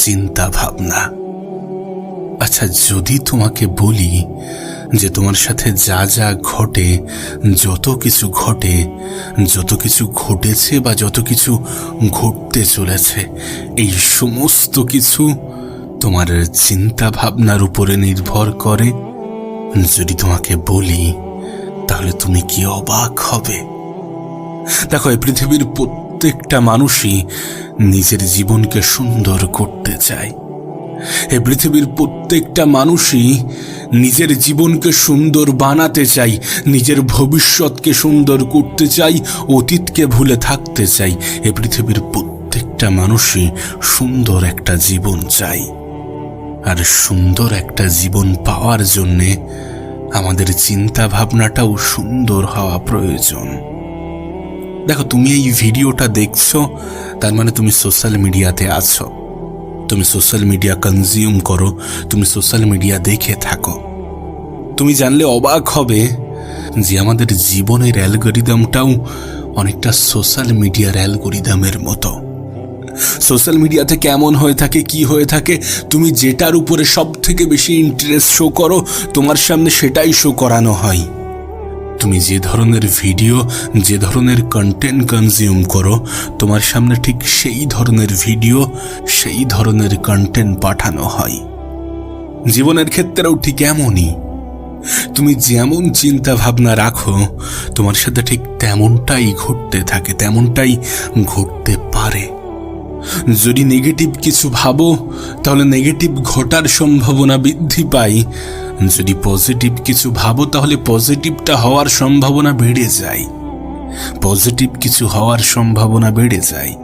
চিন্তা ভাবনা আচ্ছা যদি তোমাকে বলি যে তোমার সাথে যা যা ঘটে, যত কিছু ঘটে, যত কিছু ঘটেছে বা যত কিছু ঘটতে চলেছে, এই সমস্ত কিছু তোমার চিন্তা ভাবনার উপরে নির্ভর করে। যদি তোমাকে বলি, তাহলে তুমি কি অবাক হবে? দেখো, এই পৃথিবীর প্রত্যেকটা মানুষই নিজের জীবনকে সুন্দর করতে চায়। এ পৃথিবীর প্রত্যেকটা মানুষই নিজের জীবনকে সুন্দর বানাতে চাই নিজের ভবিষ্যৎকে সুন্দর করতে চাই অতীতকে ভুলে থাকতে চাই এ পৃথিবীর প্রত্যেকটা মানুষই সুন্দর একটা জীবন চাই আর সুন্দর একটা জীবন পাওয়ার জন্যে আমাদের চিন্তা ভাবনাটাও সুন্দর হওয়া প্রয়োজন। দেখো, তুমি এই ভিডিওটা দেখছ, তার মানে তুমি সোশ্যাল মিডিয়াতে আছো। তুমি সোশ্যাল মিডিয়া কনজিউম করো, তুমি সোশ্যাল মিডিয়া দেখে থাকো। তুমি জানলে অবাক হবে যে আমাদের জীবনের অ্যালগোরিদমটাও অনেকটা সোশ্যাল মিডিয়ার অ্যালগোরিদমের মতো। সোশ্যাল মিডিয়াতে কেমন হয়ে থাকে, কি হয়ে থাকে, তুমি যেটার উপরে সব থেকে বেশি ইন্টারেস্ট শো করো, তোমার সামনে সেটাই শো করানো হয়। তুমি যে ধরনের ভিডিও, যে ধরনের কন্টেন্ট কনজিউম করো, তোমার সামনে ঠিক সেই ধরনের ভিডিও, সেই ধরনের কন্টেন্ট পাঠানো হয়। জীবনের ক্ষেত্রেও ঠিক এমনই। তুমি যেমন চিন্তা ভাবনা রাখো, তোমার সাথে ঠিক তেমনটাই ঘটতে থাকে, তেমনটাই ঘটতে পারে। যদি নেগেটিভ কিছু ভাবো, তাহলে নেগেটিভ ঘটার সম্ভাবনা বৃদ্ধি পায়। যদি পজিটিভ কিছু ভাবো, তাহলে পজিটিভটা হওয়ার সম্ভাবনা বেড়ে যায়। পজিটিভ কিছু হওয়ার সম্ভাবনা বেড়ে যায়।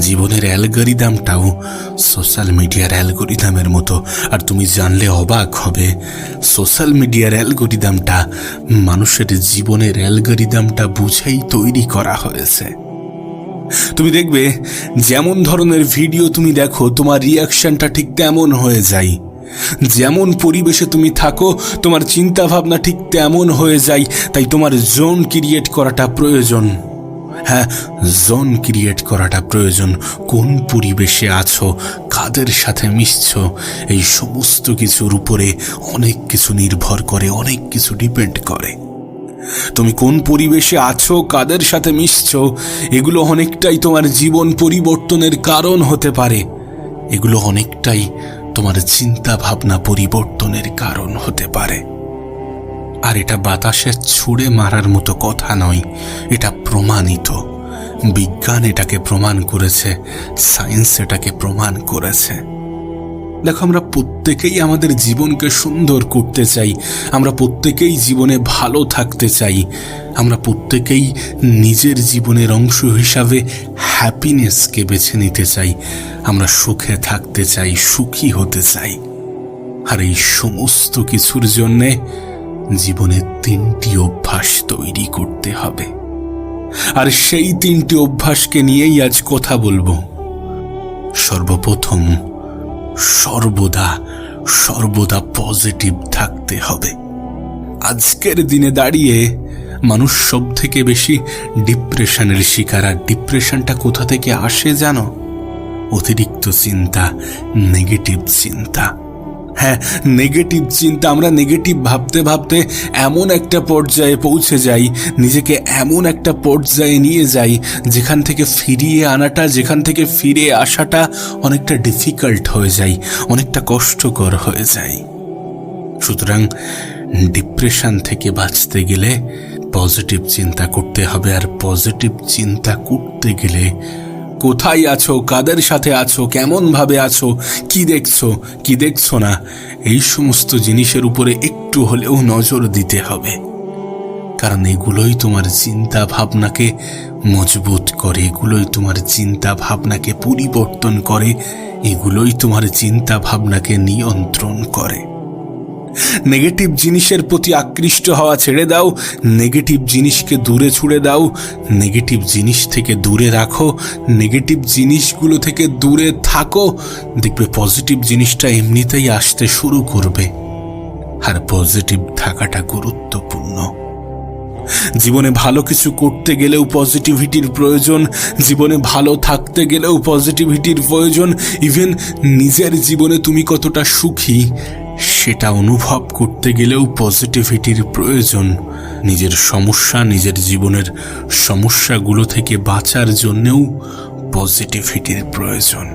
জীবনের অ্যালগোরিদমটাও সোশ্যাল মিডিয়ার অ্যালগোরিদমের মতো। আর তুমি জানলে অবাক হবে সোশ্যাল মিডিয়ার অ্যালগোরিদমটা মানুষের জীবনের অ্যালগোরিদমটা বুঝেই তৈরি করা হয়েছে। তুমি দেখবে, যেমন ধরনের ভিডিও তুমি দেখো, তোমার রিয়াকশনটা ঠিক তেমন হয়ে যায়। যেমন পরিবেশে তুমি থাকো, তোমার চিন্তা ভাবনা ঠিক তেমন হয়ে যায়, তাই তোমার জোন ক্রিয়েট করাটা প্রয়োজন। হ্যাঁ জোন ক্রিয়েট করাটা প্রয়োজন। কোন পরিবেশে আছো, কাদের সাথে মিশছ, এই সমস্ত কিছুর উপরে অনেক কিছু নির্ভর করে, অনেক কিছু ডিপেন্ড করে। তুমি কোন পরিবেশে আছো, কাদের সাথে মিশছ, এগুলো অনেকটাই তোমার জীবন পরিবর্তনের কারণ হতে পারে। এগুলো অনেকটাই তোমার চিন্তা ভাবনা পরিবর্তনের কারণ হতে পারে। আর এটা বাতাসে ছুঁড়ে মারার মতো কথা নয়, এটা প্রমাণিত। বিজ্ঞান এটাকে প্রমাণ করেছে, সায়েন্স এটাকে প্রমাণ করেছে। দেখো, আমরা প্রত্যেকেই আমাদের জীবনকে সুন্দর করতে চাই। আমরা প্রত্যেকেই জীবনে ভালো থাকতে চাই। আমরা প্রত্যেকেই নিজের জীবনের অংশ হিসাবে হ্যাপিনেসকে বেছে নিতে চাই। আমরা সুখে থাকতে চাই, সুখী হতে চাই। আর এই সমস্ত কিছুর জন্যে জীবনে তিনটি অভ্যাস তৈরি করতে হবে। আর সেই তিনটি অভ্যাসকে নিয়েই আজ কথা বলব। সর্বপ্রথম সর্বদা সর্বদা পজিটিভ থাকতে হবে। আজকের দিনে দাঁড়িয়ে মানুষ সব থেকে বেশি ডিপ্রেশনের শিকার। আর ডিপ্রেশনটা কোথা থেকে আসে জানো? অতিরিক্ত চিন্তা নেগেটিভ চিন্তা। হ্যাঁ নেগেটিভ চিন্তা, আমরা নেগেটিভ ভাবতে ভাবতে এমন একটা পর্যায়ে পৌঁছে যাই, নিজেকে এমন একটা পর্যায়ে নিয়ে যাই, যেখান থেকে ফিরিয়ে আনাটা, যেখান থেকে ফিরে আসাটা অনেকটা ডিফিকাল্ট হয়ে যায়, অনেকটা কষ্টকর হয়ে যায়। সুতরাং ডিপ্রেশন থেকে বাঁচতে গেলে পজিটিভ চিন্তা করতে হবে, আর পজিটিভ চিন্তা করতে গেলে কোথায় আছো? কাদের সাথে আছো? কেমন ভাবে আছো? কি দেখছ? কি দেখছ না? এই সমস্ত জিনিসের উপরে একটু হলেও নজর দিতে হবে। কারণ এগুলোই তোমার চিন্তা ভাবনাকে মজবুত করে, এগুলোই তোমার চিন্তা ভাবনাকে পরিবর্তন করে, এগুলোই তোমার চিন্তা ভাবনাকে নিয়ন্ত্রণ করে। নেগেটিভ জিনিসের প্রতি আকৃষ্ট হওয়া ছেড়ে দাও, নেগেটিভ জিনিসকে দূরে ছুড়ে দাও, নেগেটিভ জিনিস থেকে দূরে রাখো, নেগেটিভ জিনিসগুলো থেকে দূরে থাকো। দেখবে পজিটিভ জিনিসটা এমনিতেই আসতে শুরু করবে। আর পজিটিভ থাকাটা গুরুত্বপূর্ণ। জীবনে ভালো কিছু করতে গেলেও পজিটিভিটির প্রয়োজন, জীবনে ভালো থাকতে গেলেও পজিটিভিটির প্রয়োজন। ইভেন নিজের জীবনে তুমি কতটা সুখী সেটা অনুভব করতে গেলেও পজিটিভিটির প্রয়োজন। নিজের সমস্যা, নিজের জীবনের সমস্যাগুলো থেকে বাঁচার জন্যেও পজিটিভিটির প্রয়োজন।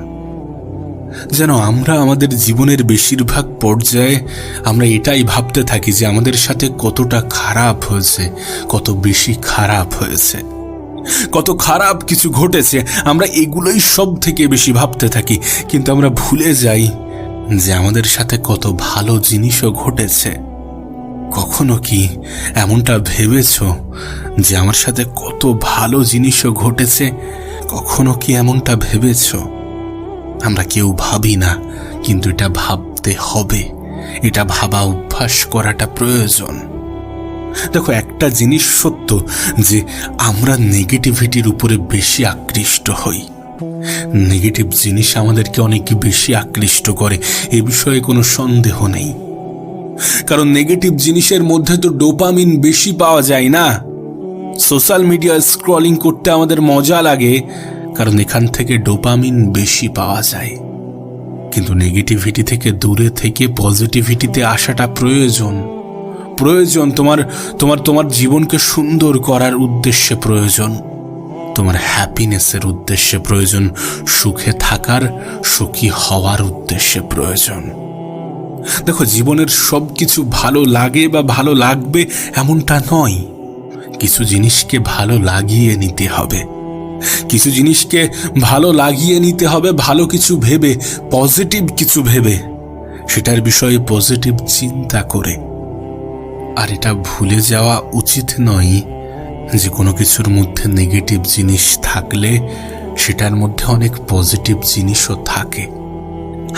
যেন আমরা আমাদের জীবনের বেশিরভাগ পর্যায়ে আমরা এটাই ভাবতে থাকি যে আমাদের সাথে কতটা খারাপ হয়েছে, কত বেশি খারাপ হয়েছে। কত খারাপ কিছু ঘটেছে, আমরা এগুলোই সব থেকে বেশি ভাবতে থাকি। কিন্তু আমরা ভুলে যাই যে আমাদের সাথে কত ভালো জিনিসও ঘটেছে। কখনো কি এমনটা ভেবেছ যে আমার সাথে কত ভালো জিনিসও ঘটেছে? কখনো কি এমনটা ভেবেছো? আমরা কেউ ভাবি না, কিন্তু এটা ভাবতে হবে। এটা ভাবা অভ্যাস করাটা প্রয়োজন। দেখো, একটা জিনিস সত্য যে আমরা নেগেটিভিটির উপরে বেশি আকৃষ্ট হই। নেগেটিভ জিনিস আমাদেরকে অনেক বেশি আকৃষ্ট করে, এ বিষয়ে কোনো সন্দেহ নেই। কারণ নেগেটিভ জিনিসের মধ্যে তো ডোপামিন বেশি পাওয়া যায় না। সোশ্যাল মিডিয়া স্ক্রলিং করতে আমাদের মজা লাগে, কারণ এখান থেকে ডোপামিন বেশি পাওয়া যায়। কিন্তু নেগেটিভিটি থেকে দূরে থেকে পজিটিভিটিতে আসাটা প্রয়োজন। প্রয়োজন তোমার তোমার তোমার জীবনকে সুন্দর করার উদ্দেশ্যে প্রয়োজন। তোমার হ্যাপিনেসের উদ্দেশ্যে প্রয়োজন, সুখে থাকার, সুখী হওয়ার উদ্দেশ্যে প্রয়োজন। দেখো, জীবনের সব কিছু ভালো লাগে বা ভালো লাগবে এমনটা নয়। কিছু জিনিসকে ভালো লাগিয়ে নিতে হবে। কিছু জিনিসকে ভালো লাগিয়ে নিতে হবে, ভালো কিছু ভেবে পজিটিভ কিছু ভেবে। সেটার বিষয়ে পজিটিভ চিন্তা করে। আর এটা ভুলে যাওয়া উচিত নয়। যে কোনো কিছুর মধ্যে নেগেটিভ জিনিস থাকলে সেটার মধ্যে অনেক পজিটিভ জিনিসও থাকে।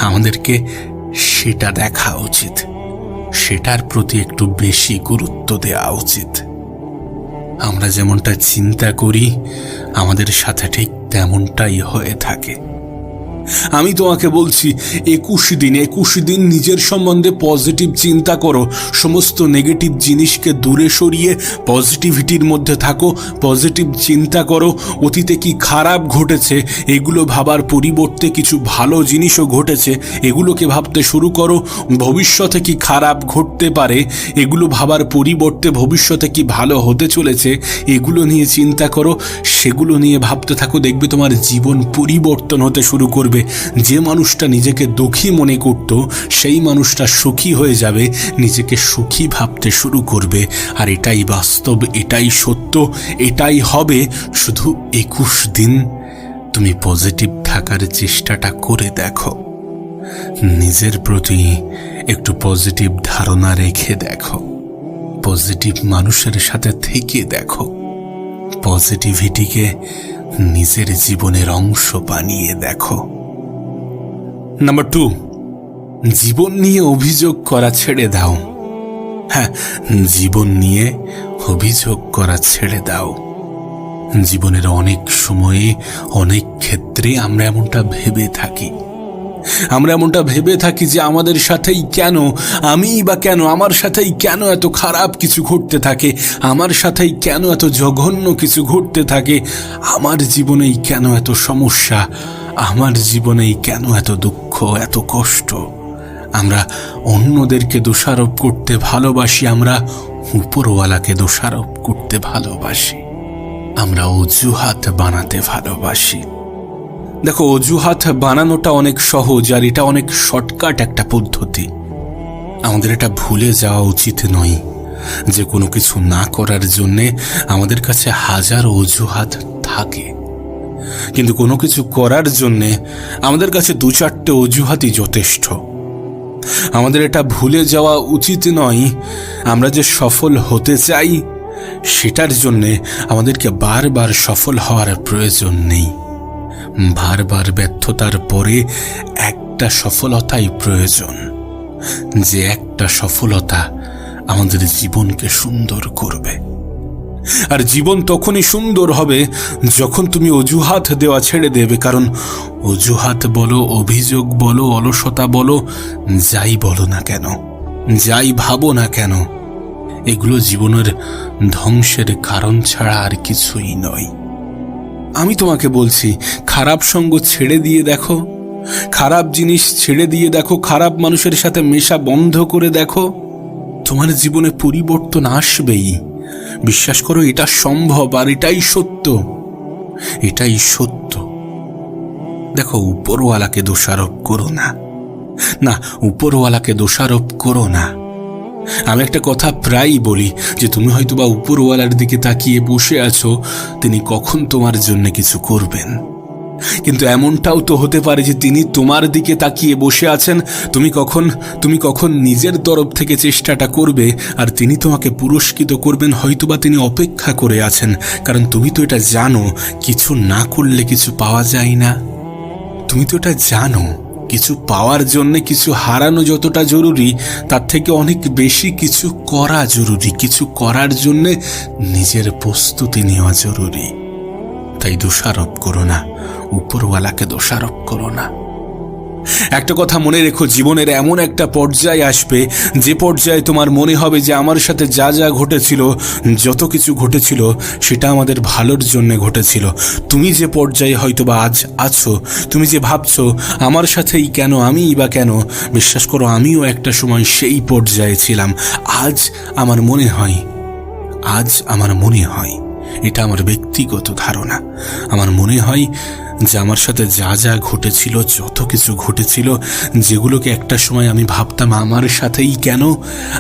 আমাদেরকে সেটা দেখা উচিত। সেটার প্রতি একটু বেশি গুরুত্ব দেওয়া উচিত। আমরা যেমনটা চিন্তা করি, আমাদের সাথে ঠিক তেমনটাই হয়ে থাকে। আমি তোমাকে বলছি, একুশ দিন একুশ দিন নিজের সম্বন্ধে পজিটিভ চিন্তা করো। সমস্ত নেগেটিভ জিনিসকে দূরে সরিয়ে পজিটিভিটির মধ্যে থাকো পজিটিভ চিন্তা করো। অতীতে কি খারাপ ঘটেছে, এগুলো ভাবার পরিবর্তে কিছু ভালো জিনিসও ঘটেছে, এগুলোকে ভাবতে শুরু করো। ভবিষ্যতে কি খারাপ ঘটতে পারে, এগুলো ভাবার পরিবর্তে ভবিষ্যতে কি ভালো হতে চলেছে, এগুলো নিয়ে চিন্তা করো। সেগুলো নিয়ে ভাবতে থাকো, দেখবে তোমার জীবন পরিবর্তন হতে শুরু করবে। যে মানুষটা নিজেকে দুঃখী মনে করত, সেই মানুষটা সুখী হয়ে যাবে, নিজেকে সুখী ভাবতে শুরু করবে। আর এটাই বাস্তব, এটাই সত্য, এটাই হবে। শুধু একুশ দিন তুমি পজিটিভ থাকার চেষ্টাটা করে দেখো। নিজের প্রতি একটু পজিটিভ ধারণা রেখে দেখো। পজিটিভ মানুষের সাথে থেকে দেখো। পজিটিভিটিকে নিজের জীবনের অংশ বানিয়ে দেখো। নাম্বার টু জীবন নিয়ে অভিযোগ করা ছেড়ে দাও। হ্যাঁ জীবন নিয়ে অভিযোগ করা ছেড়ে দাও। জীবনের অনেক সময়ে, অনেক ক্ষেত্রে আমরা এমনটা ভেবে থাকি। আমরা এমনটা ভেবে থাকি যে আমাদের সাথেই কেন আমি বা কেন, আমার সাথেই কেন এত খারাপ কিছু ঘটতে থাকে, আমার সাথেই কেন এত জঘন্য কিছু ঘটতে থাকে, আমার জীবনেই কেন এত সমস্যা আমার জীবনেই কেন এত দুঃখ, এত কষ্ট? আমরা অন্যদেরকে দোষারোপ করতে ভালোবাসি, আমরা উপরওয়ালাকে দোষারোপ করতে ভালোবাসি। আমরা অজুহাত বানাতে ভালোবাসি। দেখো, অজুহাত বানানোটা অনেক সহজ আর এটা অনেক শর্টকাট একটা পদ্ধতি। আমাদের এটা ভুলে যাওয়া উচিত নয়। যে কোনো কিছু না করার জন্যে আমাদের কাছে হাজার অজুহাত থাকে। কিন্তু কোনো কিছু করার জন্যে আমাদের কাছে দু চারটে অজুহাতই যথেষ্ট। আমাদের এটা ভুলে যাওয়া উচিত নয়, আমরা যে সফল হতে চাই, সেটার জন্যে আমাদেরকে বারবার সফল হওয়ার প্রয়োজন নেই। বারবার ব্যর্থতার পরে একটা সফলতাই প্রয়োজন, যে একটা সফলতা আমাদের জীবনকে সুন্দর করবে। আর জীবন তখনই সুন্দর হবে যখন তুমি অজুহাত দেওয়া ছেড়ে দেবে, কারণ অজুহাত বলো, অভিযোগ বলো, অলসতা বলো, যাই বলো না কেন, যাই ভাবো না কেন, এগুলো জীবনের ধ্বংসের কারণ ছাড়া আর কিছুই নয়। আমি তোমাকে বলছি, খারাপ সঙ্গ ছেড়ে দিয়ে দেখো, খারাপ জিনিস ছেড়ে দিয়ে দেখো, খারাপ মানুষের সাথে মেশা বন্ধ করে দেখো, তোমার জীবনে পরিবর্তন আসবেই। বিশ্বাস করো, এটা সম্ভব আর এটাই সত্য। এটাই সত্য। দেখো, উপরওয়ালাকে দোষারোপ করো না। না, উপরওয়ালাকে দোষারোপ করো না। আমি একটা কথা প্রায়ই বলি যে, তুমি হয়তো বা উপরওয়ালার দিকে তাকিয়ে বসে আছো, তিনি কখন তোমার জন্য কিছু করবেন? কিন্তু এমনটাও তো হতে পারে যে তিনি তোমার দিকে তাকিয়ে বসে আছেন। তুমি কখন তুমি কখন নিজের তরফ থেকে চেষ্টাটা করবে আর তিনি তোমাকে পুরস্কৃত করবেন, হয়তোবা তিনি অপেক্ষা করে আছেন। কারণ তুমি তো এটা জানো, কিছু না করলে কিছু পাওয়া যায় না। তুমি তো এটা জানো, কিছু পাওয়ার জন্য কিছু হারানো যতটা জরুরি, তার থেকে অনেক বেশি কিছু করা জরুরি, কিছু করার জন্য নিজের প্রস্তুতি নেওয়া জরুরি। তাই দোষারোপ করো না। উপরওয়ালাকে দোষারোপ করো না। একটা কথা মনে রেখো, জীবনের এমন একটা পর্যায়ে আসবে, যে পর্যায়ে তোমার মনে হবে যে আমার সাথে যা যা ঘটেছিল, যত কিছু ঘটেছিল, সেটা আমাদের ভালোর জন্য ঘটেছিল। তুমি যে পর্যায়ে হয়তো বা আজ আছো, তুমি যে ভাবছ, আমার সাথেই কেন, আমিই বা কেন, বিশ্বাস করো আমিও একটা সময় সেই পর্যায়ে ছিলাম। আজ আমার মনে হয়, আজ আমার মনে হয়। এটা আমার ব্যক্তিগত ধারণা। আমার মনে হয় যে আমার সাথে যা যা ঘটেছিল, যত কিছু ঘটেছিল, যেগুলোকে একটা সময় আমি ভাবতাম আমার সাথেই কেন,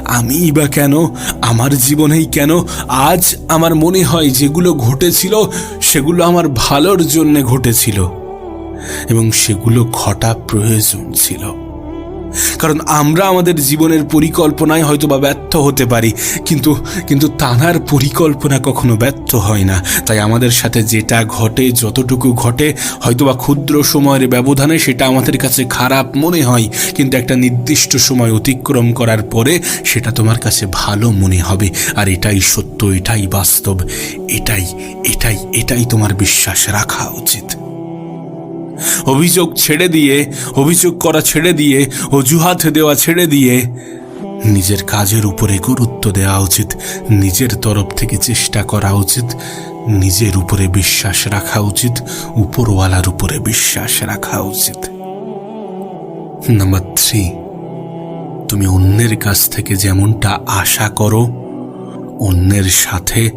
আমিই বা কেন, আমার জীবনেই কেন, আজ আমার মনে হয় যেগুলো ঘটেছিল, সেগুলো আমার ভালোর জন্যে ঘটেছিল এবং সেগুলো ঘটা প্রয়োজন ছিল। কারণ আমরা আমাদের জীবনের পরিকল্পনায় হয়তো বা ব্যর্থ হতে পারি। কিন্তু কিন্তু তানার পরিকল্পনা কখনো ব্যর্থ হয় না। তাই আমাদের সাথে যেটা ঘটে, যতটুকু ঘটে, হয়তো বা ক্ষুদ্র সময়ের ব্যবধানে সেটা আমাদের কাছে খারাপ মনে হয়। কিন্তু একটা নির্দিষ্ট সময় অতিক্রম করার পরে সেটা তোমার কাছে ভালো মনে হবে। আর এটাই সত্য, এটাই বাস্তব, এটাই এটাই এটাই তোমার বিশ্বাস রাখা উচিত। অভিযোগ ছেড়ে দিয়ে, অভিযোগ করা ছেড়ে দিয়ে, অজুহাত দেওয়া ছেড়ে দিয়ে নিজের কাজের উপরে গুরুত্ব দেওয়া উচিত, নিজের তরফ থেকে চেষ্টা করা উচিত, নিজের উপরে বিশ্বাস রাখা উচিত, উপরওয়ালার উপরে বিশ্বাস রাখা উচিত। নাম্বার থ্রি তুমি অন্যের কাছ থেকে যেমনটা আশা করো, অন্যের সাথে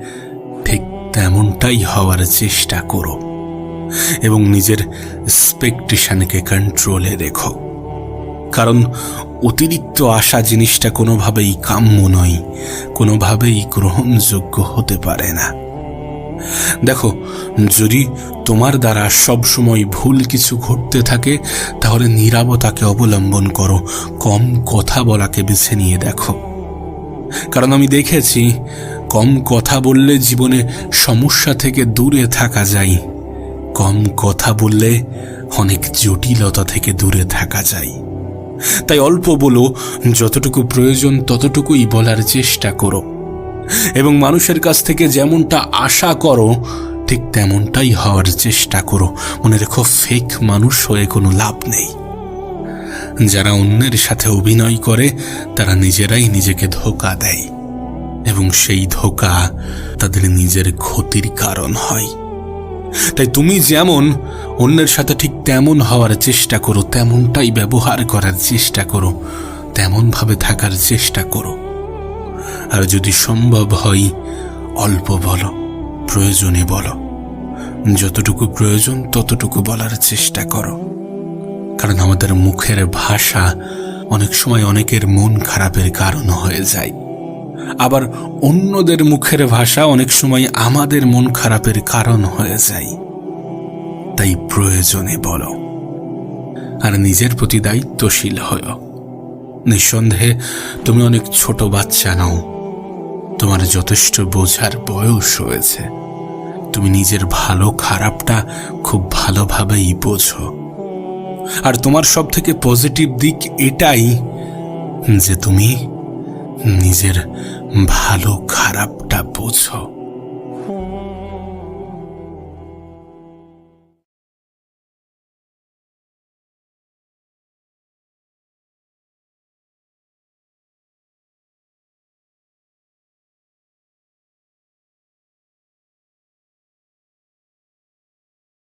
ঠিক তেমনটাই হওয়ার চেষ্টা করো। এবং নিজের এক্সপেকটেশনকে কন্ট্রোলে রেখো। কারণ অতিরিক্ত আশা জিনিসটা কোনোভাবেই কাম্য নয়, কোনোভাবেই গ্রহণযোগ্য হতে পারে না। দেখো, যদি তোমার দ্বারা সব সময় ভুল কিছু ঘটতে থাকে, তাহলে নীরবতাকে অবলম্বন করো, কম কথা বলাকে বেছে নিয়ে দেখো। কারণ আমি দেখেছি, কম কথা বললে জীবনে সমস্যা থেকে দূরে থাকা যায়। কম কথা বললে অনেক জটিলতা থেকে দূরে থাকা যায়। তাই অল্প বলো, যতটুকু প্রয়োজন ততটুকুই বলার চেষ্টা করো। এবং মানুষের কাছ থেকে যেমনটা আশা করো, ঠিক তেমনটাই হওয়ার চেষ্টা করো। মনে রেখো ফেক মানুষ হয়ে কোনো লাভ নেই। যারা অন্যের সাথে অভিনয় করে, তারা নিজেরাই নিজেকে ধোকা দেয়। এবং সেই ধোকা তাদের নিজের ক্ষতির কারণ হয়। তাই তুমি যেমন অন্যের সাথে ঠিক তেমন হওয়ার চেষ্টা করো, তেমনটাই ব্যবহার করার চেষ্টা করো, তেমনভাবে থাকার চেষ্টা করো। আর যদি সম্ভব হয়, অল্প বলো, প্রয়োজনে বলো। যতটুকু প্রয়োজন, ততটুকু বলার চেষ্টা করো। কারণ আমাদের মুখের ভাষা অনেক সময় অনেকের মন খারাপের কারণ হয়ে যায়। আবার অন্যদের মুখের ভাষা অনেক সময় আমাদের মন খারাপের কারণ হয়ে যায়। তাই প্রয়োজনে বলো। আর নিজের প্রতি দায়িত্বশীল হও নিঃসন্দেহে তুমি অনেক ছোট বাচ্চা নাও। তোমার যথেষ্ট বোঝার বয়স হয়েছে। তুমি নিজের ভালো খারাপটা খুব ভালোভাবেই বোঝো। আর তোমার সব থেকে পজিটিভ দিক এটাই যে তুমি নিজের ভালো খারাপটা বোঝো।